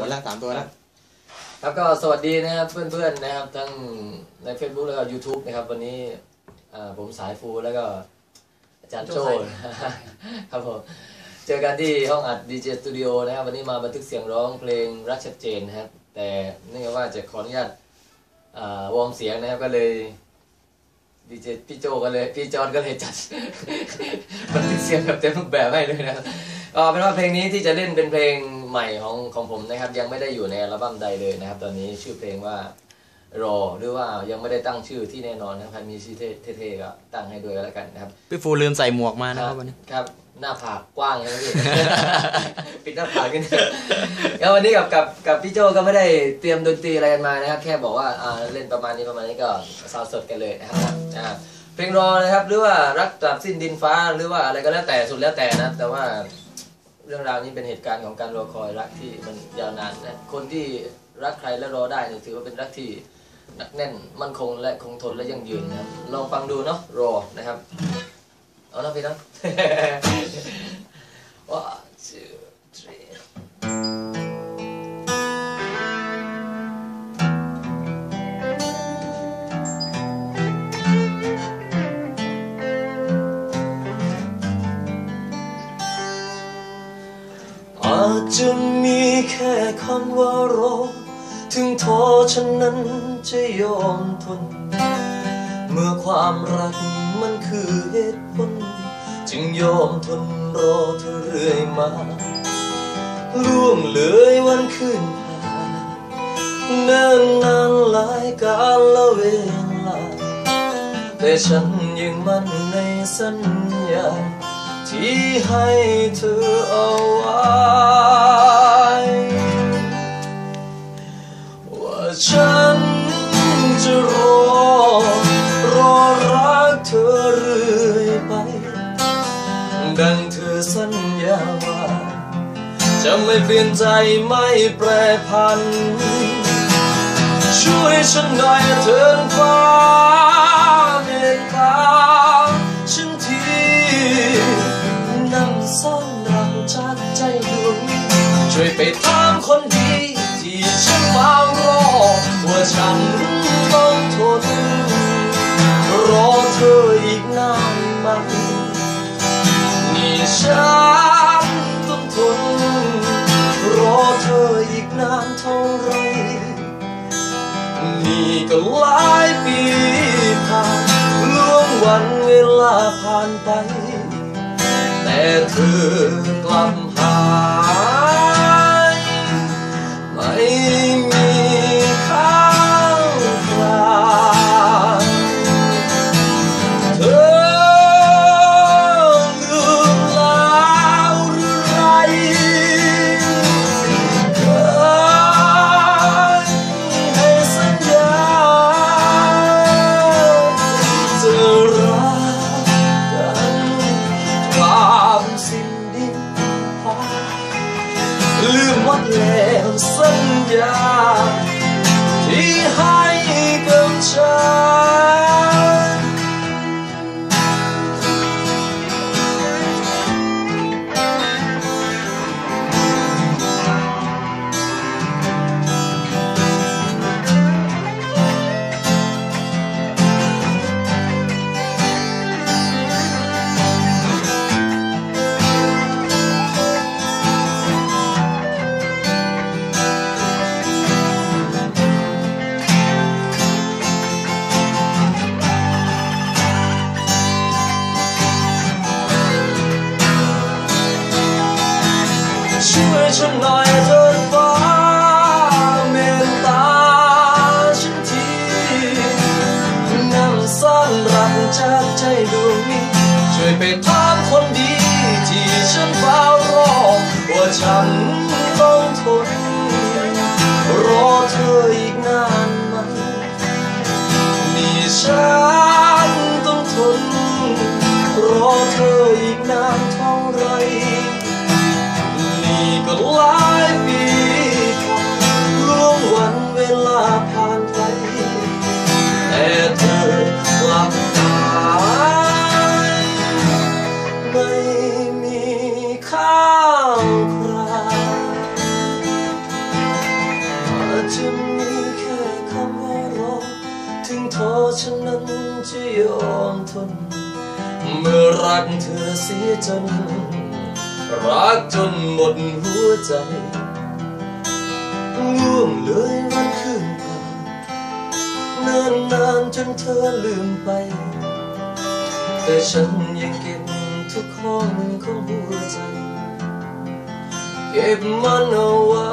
ตัวละสามตัวละครับก็สวัสดีนะครับเพื่อนๆนะครับทั้งใน Facebook แล้วก็ YouTube นะครับ วันนี้อ่าผมสายฟูแล้วก็อาจารย์โจ้โจ้สายครับผมเจอกันที่ห้องอัด DJ Studio นะครับ วันนี้มาบันทึกเสียงร้องเพลงรักชัดเจนนะครับ แต่เนื่องจากว่าจะขออนุญาตอ่าวอร์มเสียงนะครับก็เลยดีเจพี่โจก็เลยพี่จอนก็เลยจัดบันทึกเสียงแบบเต็มรูปแบบให้เลยนะครับก็เป็นว่าเพลงนี้ที่จะเล่นเป็นเพลง ใหม่ของของผมนะครับ ยังไม่ได้อยู่ในอัลบั้มใดเลยนะครับ ตอนนี้ชื่อเพลงว่ารอหรือว่ายังไม่ได้ตั้งชื่อที่แน่นอนนะครับใครมีชื่อเท่ๆก็ตั้งให้ด้วยก็แล้วกันนะครับพี่ฟูลืมใส่หมวกมานะครับวันนี้ครับหน้าผากกว้างเลยนะพี่ปิดหน้าผากกันแล้ววันนี้กับกับกับพี่โจก็ไม่ได้เตรียมดนตรีอะไรกันมานะครับ แค่บอกว่าอ่าเล่นประมาณนี้ประมาณนี้ก็ซาวด์สดกันเลยนะครับอ่าเพลงรอนะครับ หรือว่ารักตราบสิ้นดินฟ้าหรือว่าอะไรก็แล้วแต่สุดแล้วแต่นะแต่ว่า เรื่องราวนี้เป็นเหตุการณ์ของการรอคอยรักที่มันยาวนานนะคนที่รักใครและรอได้เนี่ยถือว่าเป็นรักที่หนักแน่นมั่นคงและคงทนและยั่งยืนนะครับลองฟังดูเนาะรอนะครับเอาละพี่น้องาจจะมีแค่คำว่ารอ ถึงท้อฉันนั้นจะยอมทน เมื่อความรักมันคือเหตุผล จึงยอมทนรอเธอเรื่อยมาล่วงเลยวันคืนผ่านเนิ่นนานหลายกาลเวลา แต่ฉันยังมั่นในสัญญาที่ให้เธอเอา ดังเธอสัญญาว่า จะไม่เปลี่ยนใจไม่แปรพัน ช่วยฉันหน่อยเถิดฟ้าเมตตาฉันทีนั่งซ่อนรังจากใจดวงช่วยไปถามคนดีที่ฉันเฝ้ารอว่าฉันต้องทนรอเธอ ฉันต้องทนรอเธออีกนานเท่าไรนี่ก็หลายปีผ่านล่วงวันเวลาผ่านไป แต่เธอกลับหา ฉันต้องทน รอเธออีกนานมันนี่ฉันต้องทน รอเธออีกนานเท่าไหร เมื่อรักเธอเสียจน รักจนหมดหัวใจล่วงเลยวันคืนผ่านนานนานจนเธอลืมไป แต่ฉันยังเก็บทุกห้องของหัวใจ เก็บมันเอาไว้